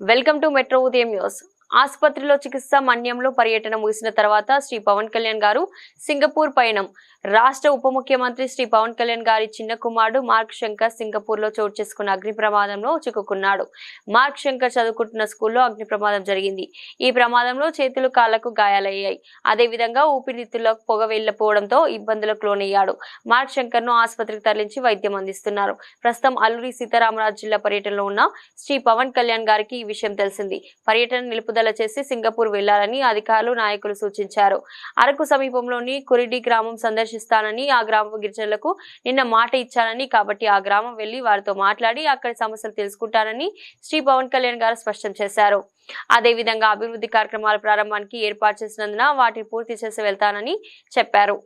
Welcome to metro ఉదయం news ఆసుపత్రిలో చికిత్స మన్యంలో పర్యటన ముగిసిన తర్వాత శ్రీ పవన్ కళ్యాణ్ గారు సింగపూర్ పయనం. రాష్ట్ర ఉప ముఖ్యమంత్రి శ్రీ పవన్ కళ్యాణ్ గారి చిన్న కుమారుడు మార్క్ శంకర్ సింగపూర్లో చోటు చేసుకున్న అగ్ని ప్రమాదంలో చిక్కుకున్నాడు. మార్క్ శంకర్ చదువుకుంటున్న స్కూల్లో అగ్ని ప్రమాదం జరిగింది. ఈ ప్రమాదంలో చేతులు కాళ్ళకు గాయాలయ్యాయి. అదేవిధంగా ఊపిరితిత్తుల్లో పొగ వెళ్ళిపోవడంతో ఇబ్బందులకు లోనయ్యాడు మార్క్ శంకర్ను ఆసుపత్రికి తరలించి వైద్యం అందిస్తున్నారు. ప్రస్తుతం అల్లూరి సీతారామరాజు జిల్లా పర్యటనలో ఉన్న శ్రీ పవన్ కళ్యాణ్ గారికి ఈ విషయం తెలిసింది. పర్యటన నిలుపుదల చేసి సింగపూర్ వెళ్ళాలని అధికారులు నాయకులు సూచించారు. అరకు సమీపంలోని కురిడి గ్రామం సందర్శిస్తానని ఆ గ్రామ గిరిజనులకు నిన్న మాట ఇచ్చానని కాబట్టి ఆ గ్రామం వెళ్ళి వారితో మాట్లాడి అక్కడి సమస్యలు తెలుసుకుంటానని శ్రీ పవన్ కళ్యాణ్ గారు స్పష్టం చేశారు. అదేవిధంగా అభివృద్ధి కార్యక్రమాల ప్రారంభానికి ఏర్పాటు చేసినందున వాటిని పూర్తి చేసి వెళ్తానని చెప్పారు.